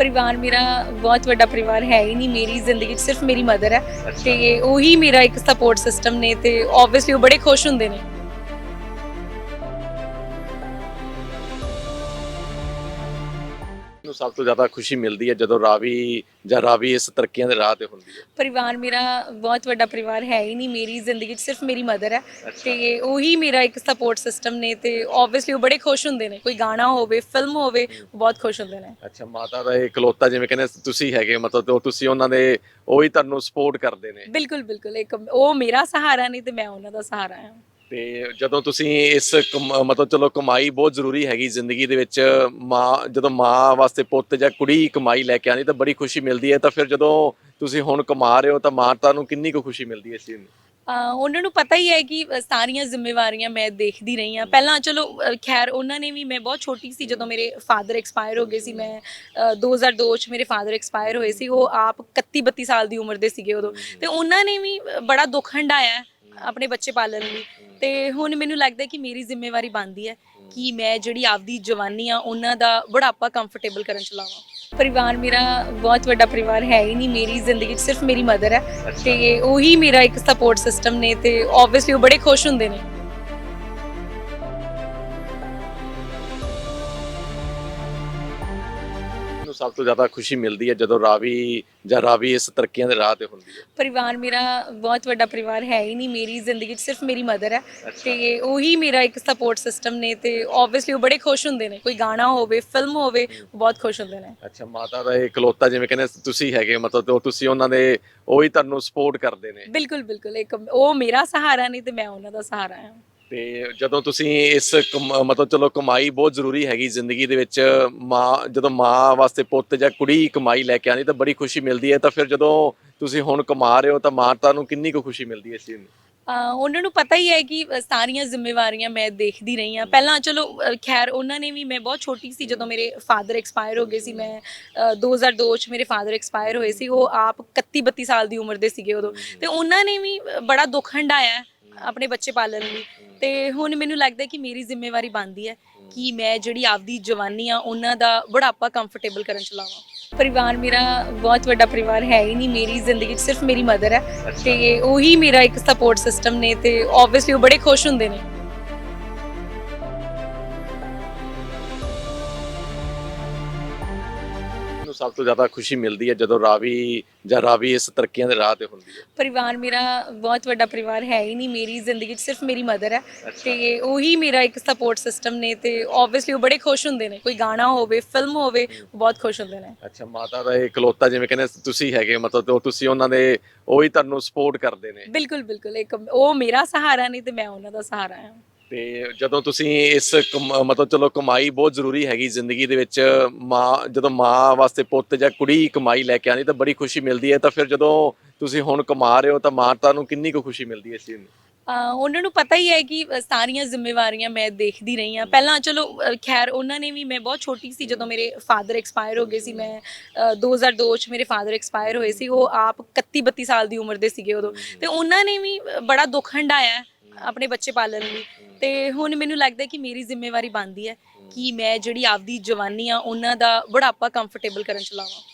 ਪਰਿਵਾਰ ਮੇਰਾ ਬਹੁਤ ਵੱਡਾ ਪਰਿਵਾਰ ਹੈ ਹੀ ਨਹੀਂ ਮੇਰੀ ਜ਼ਿੰਦਗੀ 'ਚ ਸਿਰਫ ਮੇਰੀ ਮਦਰ ਹੈ ਤੇ ਉਹੀ ਮੇਰਾ ਇੱਕ ਸਪੋਰਟ ਸਿਸਟਮ ਨੇ ਤੇ ਆਬਵੀਅਸਲੀ ਉਹ ਬੜੇ ਖੁਸ਼ ਹੁੰਦੇ ਨੇ। ਨੂੰ ਸਭ ਤੋਂ ਜ਼ਿਆਦਾ ਖੁਸ਼ੀ ਮਿਲਦੀ ਹੈ ਜਦੋਂ ਰਾਵੀ ਜਾਂ ਰਾਵੀ ਇਸ ਤਰੱਕੀਆਂ ਦੇ ਰਾਹ ਤੇ ਹੁੰਦੀ ਹੈ। ਪਰਿਵਾਰ ਮੇਰਾ ਬਹੁਤ ਵੱਡਾ ਪਰਿਵਾਰ ਹੈ ਹੀ ਨਹੀਂ ਮੇਰੀ ਜ਼ਿੰਦਗੀ 'ਚ ਸਿਰਫ ਮੇਰੀ ਮਦਰ ਹੈ ਤੇ ਉਹੀ ਮੇਰਾ ਇੱਕ ਸਪੋਰਟ ਸਿਸਟਮ ਨੇ ਤੇ ਆਬਵੀਅਸਲੀ ਉਹ ਬੜੇ ਖੁਸ਼ ਹੁੰਦੇ ਨੇ ਕੋਈ ਗਾਣਾ ਹੋਵੇ ਫਿਲਮ ਹੋਵੇ ਉਹ ਬਹੁਤ ਖੁਸ਼ ਹੁੰਦੇ ਨੇ। ਅੱਛਾ ਮਾਤਾ ਦਾ ਇਹ ਇਕਲੌਤਾ ਜਿਵੇਂ ਕਹਿੰਦੇ ਤੁਸੀਂ ਹੈਗੇ ਮਤਲਬ ਉਹ ਤੁਸੀਂ ਉਹਨਾਂ ਦੇ ਉਹ ਤੁਹਾਨੂੰ ਸਪੋਰਟ ਕਰਦੇ ਨੇ। ਬਿਲਕੁਲ ਬਿਲਕੁਲ ਇੱਕ ਉਹ ਮੇਰਾ ਸਹਾਰਾ ਨਹੀਂ ਤੇ ਮੈਂ ਉਹਨਾਂ ਦਾ ਸਹਾਰਾ ਹਾਂ। ਤੇ ਜਦੋਂ ਤੁਸੀਂ ਇਸ ਮਤਲਬ ਚਲੋ ਕਮਾਈ ਬਹੁਤ ਜ਼ਰੂਰੀ ਹੈਗੀ ਜ਼ਿੰਦਗੀ ਦੇ ਵਿੱਚ, ਮਾਂ, ਜਦੋਂ ਮਾਂ ਵਾਸਤੇ ਪੁੱਤ ਜਾਂ ਕੁੜੀ ਕਮਾਈ ਲੈ ਕੇ ਆਉਂਦੀ ਤਾਂ ਬੜੀ ਖੁਸ਼ੀ ਮਿਲਦੀ ਹੈ, ਤਾਂ ਫਿਰ ਜਦੋਂ ਤੁਸੀਂ ਹੁਣ ਕਮਾ ਰਹੇ ਹੋ ਤਾਂ ਮਾਤਾ ਨੂੰ ਕਿੰਨੀ ਕੁ ਖੁਸ਼ੀ ਮਿਲਦੀ ਹੈ ਇਸ ਚੀਜ਼ ਨੂੰ? ਉਹਨਾਂ ਨੂੰ ਪਤਾ ਹੀ ਹੈ ਕਿ ਸਾਰੀਆਂ ਜ਼ਿੰਮੇਵਾਰੀਆਂ ਮੈਂ ਦੇਖਦੀ ਰਹੀ ਹਾਂ। ਪਹਿਲਾਂ ਚਲੋ ਖੈਰ ਉਹਨਾਂ ਨੇ ਵੀ, ਮੈਂ ਬਹੁਤ ਛੋਟੀ ਸੀ ਜਦੋਂ ਮੇਰੇ ਫਾਦਰ ਐਕਸਪਾਇਰ ਹੋ ਗਏ ਸੀ, ਮੈਂ ਅਹ 2002 ਚ ਮੇਰੇ ਫਾਦਰ ਐਕਸਪਾਇਰ ਹੋਏ ਸੀ, ਉਹ ਆਪ 31 32 ਸਾਲ ਦੀ ਉਮਰ ਦੇ ਸੀਗੇ ਉਦੋਂ। ਤੇ ਉਹਨਾਂ ਨੇ ਵੀ ਬੜਾ ਦੁੱਖ ਹੰਡਾਇਆ। ਆਪਣੇ ਬੱਚੇ ਪਾਲਣ ਲਈ। ਤੇ ਹੁਣ ਮੈਨੂੰ ਲੱਗਦਾ ਕਿ ਮੇਰੀ ਜ਼ਿੰਮੇਵਾਰੀ ਬਣਦੀ ਹੈ ਕਿ ਮੈਂ ਜਿਹੜੀ ਆਪਦੀ ਜਵਾਨੀ ਆ ਉਹਨਾਂ ਦਾ ਬੁਢਾਪਾ ਕੰਫਰਟੇਬਲ ਕਰਨ ਚ ਲਾਵਾਂ ਪਰਿਵਾਰ ਮੇਰਾ ਬਹੁਤ ਵੱਡਾ ਪਰਿਵਾਰ ਹੈ ਹੀ ਨਹੀਂ ਮੇਰੀ ਜ਼ਿੰਦਗੀ 'ਚ ਸਿਰਫ ਮੇਰੀ ਮਦਰ ਹੈ। ਤੇ ਉਹੀ ਮੇਰਾ ਇੱਕ ਸਪੋਰਟ ਸਿਸਟਮ ਨੇ ਤੇ ਆਬਵੀਅਸਲੀ ਉਹ ਬੜੇ ਖੁਸ਼ ਹੁੰਦੇ ਨੇ। ਸਭ ਤੋਂ ਜ਼ਿਆਦਾ ਖੁਸ਼ੀ ਮਿਲਦੀ ਹੈ ਜਦੋਂ ਰਾਵੀ ਜਾਂ ਰਾਵੀ ਇਸ ਤਰੱਕੀਆਂ ਦੇ ਰਾਹ ਤੇ ਹੁੰਦੀ ਹੈ। ਪਰਿਵਾਰ ਮੇਰਾ ਬਹੁਤ ਵੱਡਾ ਪਰਿਵਾਰ ਹੈ ਹੀ ਨਹੀਂ ਮੇਰੀ ਜ਼ਿੰਦਗੀ 'ਚ ਸਿਰਫ ਮੇਰੀ ਮਦਰ ਹੈ ਤੇ ਉਹੀ ਮੇਰਾ ਇੱਕ ਸਪੋਰਟ ਸਿਸਟਮ ਨੇ ਤੇ ਆਬਵੀਅਸਲੀ ਉਹ ਬੜੇ ਖੁਸ਼ ਹੁੰਦੇ ਨੇ ਕੋਈ ਗਾਣਾ ਹੋਵੇ ਫਿਲਮ ਹੋਵੇ ਉਹ ਬਹੁਤ ਖੁਸ਼ ਹੁੰਦੇ ਨੇ। ਅੱਛਾ ਮਾਤਾ ਦਾ ਇਕਲੌਤਾ ਜਿਵੇਂ ਕਹਿੰਦੇ ਤੁਸੀਂ ਹੈਗੇ ਮਤਲਬ ਉਹ ਤੁਸੀਂ ਉਹਨਾਂ ਦੇ ਉਹ ਤੁਹਾਨੂੰ ਸਪੋਰਟ ਕਰਦੇ ਨੇ। ਬਿਲਕੁਲ ਬਿਲਕੁਲ ਇੱਕ ਉਹ ਮੇਰਾ ਸਹਾਰਾ ਨਹੀਂ ਤੇ ਮੈਂ ਉਹਨਾਂ ਦਾ ਸਹਾਰਾ ਹਾਂ। ਤੇ ਜਦੋਂ ਤੁਸੀਂ ਇਸ ਮਤਲਬ ਚਲੋ ਕਮਾਈ ਬਹੁਤ ਜ਼ਰੂਰੀ ਹੈਗੀ ਜ਼ਿੰਦਗੀ ਦੇ ਵਿੱਚ, ਮਾਂ, ਜਦੋਂ ਮਾਂ ਵਾਸਤੇ ਪੁੱਤ ਜਾਂ ਕੁੜੀ ਕਮਾਈ ਲੈ ਕੇ ਆਉਂਦੀ ਤਾਂ ਬੜੀ ਖੁਸ਼ੀ ਮਿਲਦੀ ਹੈ, ਤਾਂ ਫਿਰ ਜਦੋਂ ਤੁਸੀਂ ਹੁਣ ਕਮਾ ਰਹੇ ਹੋ ਤਾਂ ਮਾਤਾ ਨੂੰ ਕਿੰਨੀ ਕੁ ਖੁਸ਼ੀ ਮਿਲਦੀ ਹੈ ਇਸ ਚੀਜ਼ ਨੂੰ? ਉਹਨਾਂ ਨੂੰ ਪਤਾ ਹੀ ਹੈ ਕਿ ਸਾਰੀਆਂ ਜ਼ਿੰਮੇਵਾਰੀਆਂ ਮੈਂ ਦੇਖਦੀ ਰਹੀ ਹਾਂ। ਪਹਿਲਾਂ ਚਲੋ ਖੈਰ ਉਹਨਾਂ ਨੇ ਵੀ, ਮੈਂ ਬਹੁਤ ਛੋਟੀ ਸੀ ਜਦੋਂ ਮੇਰੇ ਫਾਦਰ ਐਕਸਪਾਇਰ ਹੋ ਗਏ ਸੀ, ਮੈਂ ਅਹ 2002 ਚ ਮੇਰੇ ਫਾਦਰ ਐਕਸਪਾਇਰ ਹੋਏ ਸੀ, ਉਹ ਆਪ 31 32 ਸਾਲ ਦੀ ਉਮਰ ਦੇ ਸੀਗੇ ਉਦੋਂ। ਤੇ ਉਹਨਾਂ ਨੇ ਵੀ ਬੜਾ ਦੁੱਖ ਹੰਡਾਇਆ। ਆਪਣੇ ਬੱਚੇ ਪਾਲਣ ਲਈ। ਤੇ ਹੁਣ ਮੈਨੂੰ ਲੱਗਦਾ ਕਿ ਮੇਰੀ ਜ਼ਿੰਮੇਵਾਰੀ ਬਣਦੀ ਹੈ ਕਿ ਮੈਂ ਜਿਹੜੀ ਆਪਦੀ ਜਵਾਨੀ ਆ ਉਹਨਾਂ ਦਾ ਬੁਢਾਪਾ ਕੰਫਰਟੇਬਲ ਕਰਨ ਚ ਲਾਵਾਂ ਪਰਿਵਾਰ ਮੇਰਾ ਬਹੁਤ ਵੱਡਾ ਪਰਿਵਾਰ ਹੈ ਹੀ ਨਹੀਂ ਮੇਰੀ ਜ਼ਿੰਦਗੀ 'ਚ ਸਿਰਫ ਮੇਰੀ ਮਦਰ ਹੈ। ਤੇ ਉਹੀ ਮੇਰਾ ਇੱਕ ਸਪੋਰਟ ਸਿਸਟਮ ਨੇ ਤੇ ਆਬਵੀਅਸਲੀ ਉਹ ਬੜੇ ਖੁਸ਼ ਹੁੰਦੇ ਨੇ। ਸਭ ਤੋਂ ਜ਼ਿਆਦਾ ਖੁਸ਼ੀ ਮਿਲਦੀ ਹੈ ਜਦੋਂ ਰਾਵੀ ਜਾਂ ਰਾਵੀ ਇਸ ਤਰੱਕੀਆਂ ਦੇ ਰਾਹ ਤੇ ਹੁੰਦੀ ਹੈ। ਪਰਿਵਾਰ ਮੇਰਾ ਬਹੁਤ ਵੱਡਾ ਪਰਿਵਾਰ ਹੈ ਹੀ ਨਹੀਂ ਮੇਰੀ ਜ਼ਿੰਦਗੀ 'ਚ ਸਿਰਫ ਮੇਰੀ ਮਦਰ ਹੈ ਤੇ ਉਹੀ ਮੇਰਾ ਇੱਕ ਸਪੋਰਟ ਸਿਸਟਮ ਨੇ ਤੇ ਆਬਵੀਅਸਲੀ ਉਹ ਬੜੇ ਖੁਸ਼ ਹੁੰਦੇ ਨੇ ਕੋਈ ਗਾਣਾ ਹੋਵੇ ਫਿਲਮ ਹੋਵੇ ਉਹ ਬਹੁਤ ਖੁਸ਼ ਹੁੰਦੇ ਨੇ। ਅੱਛਾ ਮਾਤਾ ਦਾ ਇਕਲੌਤਾ ਜਿਵੇਂ ਕਹਿੰਦੇ ਤੁਸੀਂ ਹੈਗੇ ਮਤਲਬ ਉਹ ਤੁਸੀਂ ਉਹਨਾਂ ਦੇ ਉਹ ਤੁਹਾਨੂੰ ਸਪੋਰਟ ਕਰਦੇ ਨੇ। ਬਿਲਕੁਲ ਬਿਲਕੁਲ ਇੱਕ ਉਹ ਮੇਰਾ ਸਹਾਰਾ ਨਹੀਂ ਤੇ ਮੈਂ ਉਹਨਾਂ ਦਾ ਸਹਾਰਾ ਹਾਂ। ਤੇ ਜਦੋਂ ਤੁਸੀਂ ਇਸ ਮਤਲਬ ਚਲੋ ਕਮਾਈ ਬਹੁਤ ਜ਼ਰੂਰੀ ਹੈਗੀ ਜ਼ਿੰਦਗੀ ਦੇ ਵਿੱਚ, ਮਾਂ, ਜਦੋਂ ਮਾਂ ਵਾਸਤੇ ਪੁੱਤ ਜਾਂ ਕੁੜੀ ਕਮਾਈ ਲੈ ਕੇ ਆਉਂਦੀ ਤਾਂ ਬੜੀ ਖੁਸ਼ੀ ਮਿਲਦੀ ਹੈ, ਤਾਂ ਫਿਰ ਜਦੋਂ ਤੁਸੀਂ ਹੁਣ ਕਮਾ ਰਹੇ ਹੋ ਤਾਂ ਮਾਤਾ ਨੂੰ ਕਿੰਨੀ ਕੁ ਖੁਸ਼ੀ ਮਿਲਦੀ ਹੈ ਇਸ ਚੀਜ਼ ਨੂੰ? ਉਹਨਾਂ ਨੂੰ ਪਤਾ ਹੀ ਹੈ ਕਿ ਸਾਰੀਆਂ ਜ਼ਿੰਮੇਵਾਰੀਆਂ ਮੈਂ ਦੇਖਦੀ ਰਹੀ ਹਾਂ। ਪਹਿਲਾਂ ਚਲੋ ਖੈਰ ਉਹਨਾਂ ਨੇ ਵੀ, ਮੈਂ ਬਹੁਤ ਛੋਟੀ ਸੀ ਜਦੋਂ ਮੇਰੇ ਫਾਦਰ ਐਕਸਪਾਇਰ ਹੋ ਗਏ ਸੀ, ਮੈਂ ਅਹ 2002 ਚ ਮੇਰੇ ਫਾਦਰ ਐਕਸਪਾਇਰ ਹੋਏ ਸੀ, ਉਹ ਆਪ 31 32 ਸਾਲ ਦੀ ਉਮਰ ਦੇ ਸੀਗੇ ਉਦੋਂ। ਤੇ ਉਹਨਾਂ ਨੇ ਵੀ ਬੜਾ ਦੁੱਖ ਹੰਡਾਇਆ। ਆਪਣੇ ਬੱਚੇ ਪਾਲਣ ਲਈ। ਤੇ ਹੁਣ ਮੈਨੂੰ ਲੱਗਦਾ ਕਿ ਮੇਰੀ ਜ਼ਿੰਮੇਵਾਰੀ ਬਣਦੀ ਹੈ ਕਿ ਮੈਂ ਜਿਹੜੀ ਆਪਦੀ ਜਵਾਨੀ ਆ, ਉਹਨਾਂ ਦਾ ਬੁਢਾਪਾ ਕੰਫਰਟੇਬਲ ਕਰਨ ਚ ਲਾਵਾਂ।